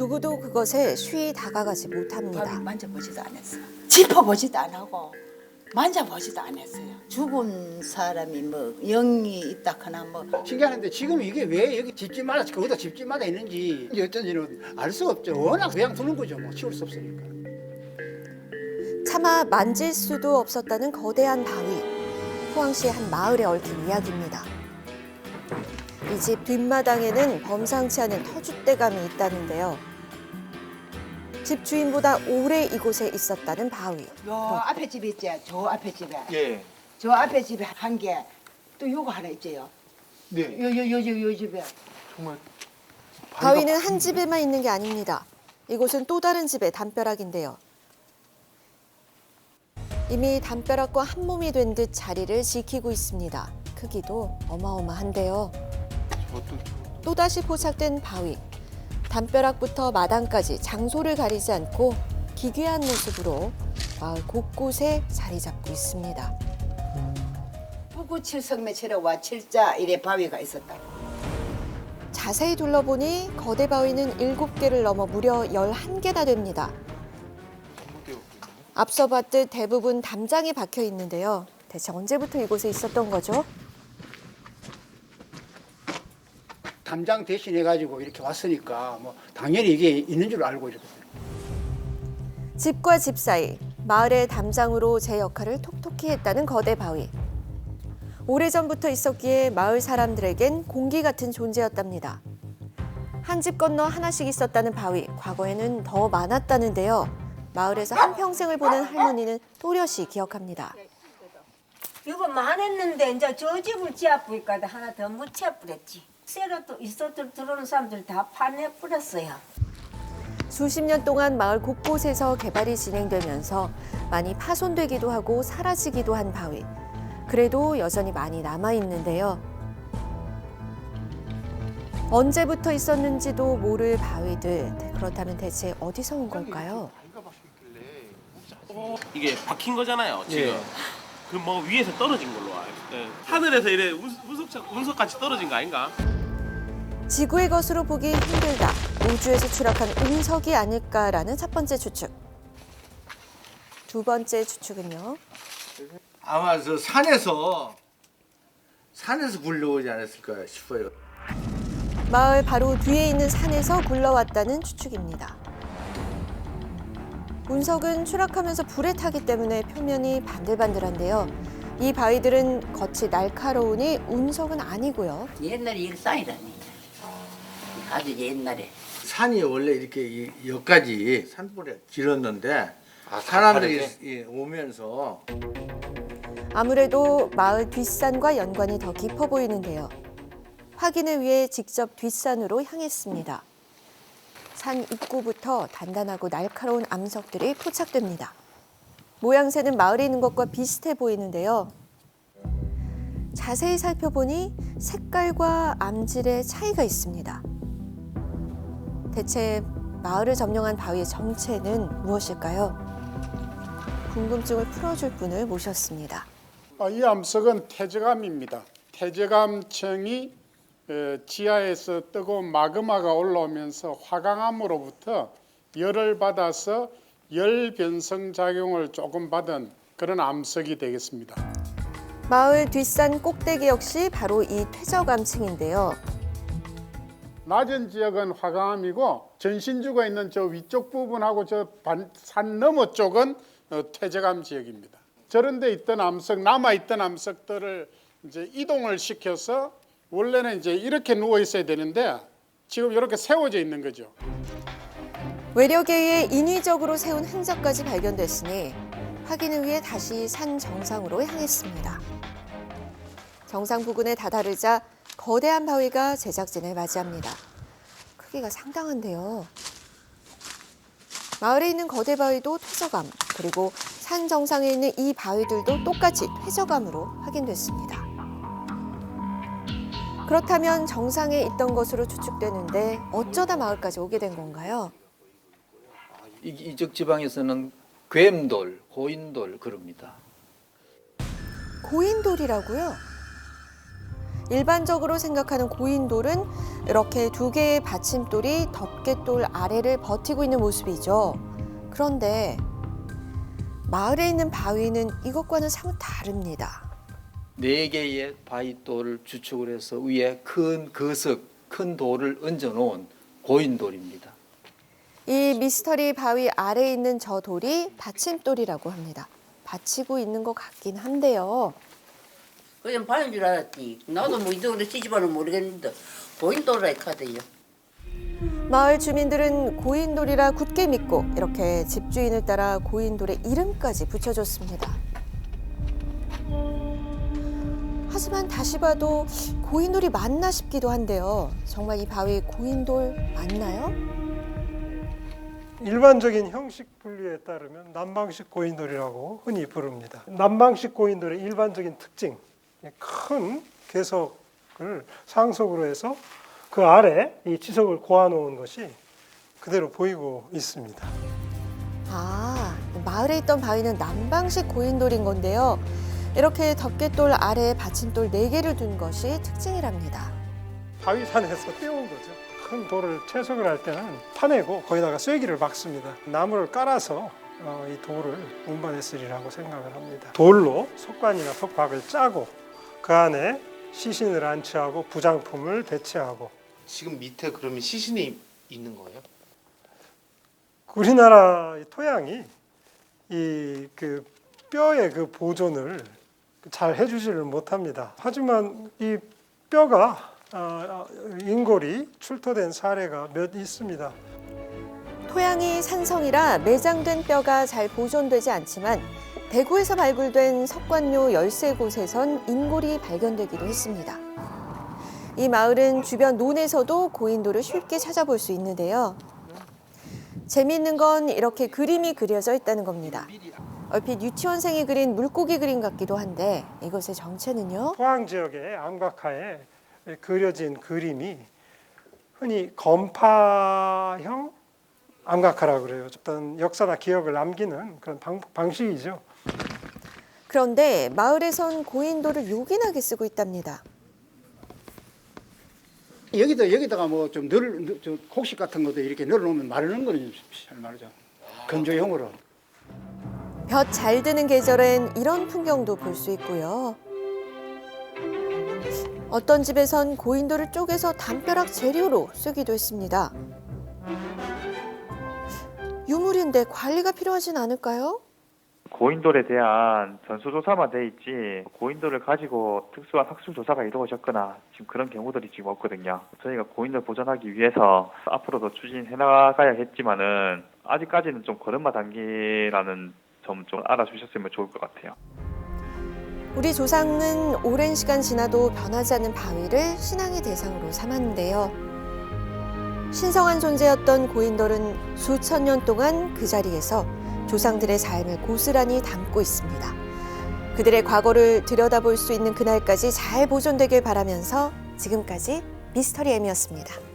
누구도 그것에 쉬이 다가가지 못합니다. 만져보지도 않았어요. 짚어보지도 안 하고 만져보지도 안 했어요. 죽은 사람이 뭐 영이 있다 하나 뭐 신기하는데 지금 이게 왜 여기 집집마다 거기다 집집마다 있는지 어쩐지는 알 수가 없죠. 워낙 그냥 두는 거죠. 뭐 치울 수 없으니까. 차마 만질 수도 없었다는 거대한 바위. 포항시의 한 마을에 얽힌 이야기입니다. 이 집 뒷마당에는 범상치 않은 터줏대감이 있다는데요. 집 주인보다 오래 이곳에 있었다는 바위. 요 앞에 집에 있지. 저 앞에 집에. 예. 저 앞에 집에 한 개. 또 요거 하나 있지요. 네. 요 요 요 요 요 집에. 정말 바위는 한 집에만 있는 게 아닙니다. 이곳은 또 다른 집의 담벼락인데요. 이미 담벼락과 한 몸이 된 듯 자리를 지키고 있습니다. 크기도 어마어마한데요. 저것도 또 다시 포착된 바위. 담벼락부터 마당까지 장소를 가리지 않고 기괴한 모습으로 마을 곳곳에 자리 잡고 있습니다. 부구 칠성매 칠호와 칠자 이래 바위가 있었다. 자세히 둘러보니 거대 바위는 7개를 넘어 무려 11개나 됩니다. 앞서 봤듯 대부분 담장이 박혀 있는데요. 대체 언제부터 이곳에 있었던 거죠? 담장 대신해 가지고 이렇게 왔으니까 뭐 당연히 이게 있는 줄 알고 이렇게. 집과 집 사이, 마을의 담장으로 제 역할을 톡톡히 했다는 거대 바위. 오래전부터 있었기에 마을 사람들에겐 공기 같은 존재였답니다. 한 집 건너 하나씩 있었다는 바위, 과거에는 더 많았다는데요. 마을에서 한 평생을 보낸 할머니는 또렷이 기억합니다. 이거 많았는데 이제 저 집을 지어보니까 하나 더 묻혀버렸지. 새로 또 있어 들- 들어오는 사람들 다 파내버렸어요. 수십 년 동안 마을 곳곳에서 개발이 진행되면서 많이 파손되기도 하고 사라지기도 한 바위. 그래도 여전히 많이 남아 있는데요. 언제부터 있었는지도 모를 바위들. 그렇다면 대체 어디서 온 걸까요? 이게 박힌 거잖아요 지금 예. 그뭐 위에서 떨어진 걸로 알고 예. 하늘에서 이래 운- 운석, 운석같이 떨어진 거 아닌가? 지구의 것으로 보기 힘들다. 우주에서 추락한 운석이 아닐까라는 첫 번째 추측. 두 번째 추측은요. 아마 저 산에서 산에서 굴러오지 않았을까 싶어요. 마을 바로 뒤에 있는 산에서 굴러왔다는 추측입니다. 운석은 추락하면서 불에 타기 때문에 표면이 반들반들한데요. 이 바위들은 겉이 날카로우니 운석은 아니고요. 옛날에 일상이라니. 아주 옛날에. 산이 원래 이렇게 이- 여기까지 산불에 길었는데 아, 사람들이 가파르게? 예, 오면서 아무래도 마을 뒷산과 연관이 더 깊어 보이는데요. 확인을 위해 직접 뒷산으로 향했습니다. 산 입구부터 단단하고 날카로운 암석들이 포착됩니다. 모양새는 마을에 있는 것과 비슷해 보이는데요. 자세히 살펴보니 색깔과 암질의 차이가 있습니다. 대체 마을을 점령한 바위의 정체는 무엇일까요? 궁금증을 풀어줄 분을 모셨습니다. 아, 이 암석은 태저감입니다. 태저감층이 에, 지하에서 뜨거운 마그마가 올라오면서 화강암으로부터 열을 받아서 열 변성 작용을 조금 받은 그런 암석이 되겠습니다. 마을 뒷산 꼭대기 역시 바로 이 퇴적암층인데요. 낮은 지역은 화강암이고 전신주가 있는 저 위쪽 부분하고 저 산 너머 쪽은 어, 퇴적암 지역입니다. 저런 데 있던 암석 남아 있던 암석들을 이제 이동을 시켜서 원래는 이제 이렇게 누워 있어야 되는데 지금 이렇게 세워져 있는 거죠. 외력에 의해 인위적으로 세운 흔적까지 발견됐으니 확인을 위해 다시 산 정상으로 향했습니다. 정상 부근에 다다르자 거대한 바위가 제작진을 맞이합니다. 크기가 상당한데요. 마을에 있는 거대 바위도 퇴적암, 그리고 산 정상에 있는 이 바위들도 똑같이 퇴적암으로 확인됐습니다. 그렇다면 정상에 있던 것으로 추측되는데 어쩌다 마을까지 오게 된 건가요? 이- 이쪽 지방에서는 괴암돌, 고인돌 그럽니다. 고인돌이라고요? 일반적으로 생각하는 고인돌은 이렇게 두 개의 받침돌이 덮개돌 아래를 버티고 있는 모습이죠. 그런데 마을에 있는 바위는 이것과는 사뭇 다릅니다. 네 개의 바위돌을 주축을 해서 위에 큰 거석, 큰 돌을 얹어 놓은 고인돌입니다. 이 미스터리 바위 아래에 있는 저 돌이 받침돌이라고 합니다. 받치고 있는 것 같긴 한데요. 그냥 바인 줄 알았지. 나도 뭐 이쪽으로 시집하는 모르겠는데 보인도라 카드요. 마을 주민들은 고인돌이라 굳게 믿고 이렇게 집주인을 따라 고인돌의 이름까지 붙여줬습니다. 하지만 다시 봐도 고인돌이 맞나 싶기도 한데요. 정말 이 바위 고인돌 맞나요? 일반적인 형식 분류에 따르면 남방식 고인돌이라고 흔히 부릅니다. 남방식 고인돌의 일반적인 특징, 큰 개석을 상속으로 해서 그 아래 이 지석을 고아놓은 것이 그대로 보이고 있습니다. 아, 마을에 있던 바위는 남방식 고인돌인 건데요. 이렇게 덮개돌 아래에 받침돌 네개를둔 것이 특징이랍니다. 바위산에서 떼온 거죠. 큰 돌을 채석을 할 때는 파내고 거기다가 쐐기를 박습니다. 나무를 깔아서 어, 이 돌을 운반했으리라고 생각을 합니다. 돌로 석관이나 석박을 짜고 그 안에 시신을 안치하고 부장품을 배치하고 지금 밑에 그러면 시신이 있는 거예요? 우리나라 이 토양이 이 그 뼈의 그 보존을 잘 해주지를 못합니다. 하지만 이 뼈가 아, 인골이 출토된 사례가 몇 있습니다. 토양이 산성이라 매장된 뼈가 잘 보존되지 않지만 대구에서 발굴된 석관묘 열세 곳에선 인골이 발견되기도 했습니다. 이 마을은 주변 논에서도 고인돌을 쉽게 찾아볼 수 있는데요. 재미있는 건 이렇게 그림이 그려져 있다는 겁니다. 얼핏 유치원생이 그린 물고기 그림 같기도 한데 이것의 정체는요? 포항 지역의 암각하에 그려진 그림이 흔히 검파형 암각하라고 그래요. 어떤 역사나 기억을 남기는 그런 방, 방식이죠. 그런데 마을에선 고인돌을 요긴하게 쓰고 있답니다. 여기다 여기다가 뭐 좀 늘, 저 곡식 같은 것도 이렇게 널어놓으면 마르는 거는 잘 마르죠. 건조용으로. 볕 잘 드는 계절엔 이런 풍경도 볼 수 있고요. 어떤 집에선 고인돌을 쪼개서 담벼락 재료로 쓰기도 했습니다. 유물인데 관리가 필요하진 않을까요? 고인돌에 대한 전수조사만 돼 있지 고인돌을 가지고 특수한 학술조사가 이루어졌거나 지금 그런 경우들이 지금 없거든요. 저희가 고인돌 보존하기 위해서 앞으로도 추진해 나가야겠지만은 아직까지는 좀 걸음마 단계라는 점 좀 알아주셨으면 좋을 것 같아요. 우리 조상은 오랜 시간 지나도 변하지 않는 바위를 신앙의 대상으로 삼았는데요. 신성한 존재였던 고인돌은 수천 년 동안 그 자리에서 조상들의 삶을 고스란히 담고 있습니다. 그들의 과거를 들여다볼 수 있는 그날까지 잘 보존되길 바라면서 지금까지 미스터리 M이었습니다.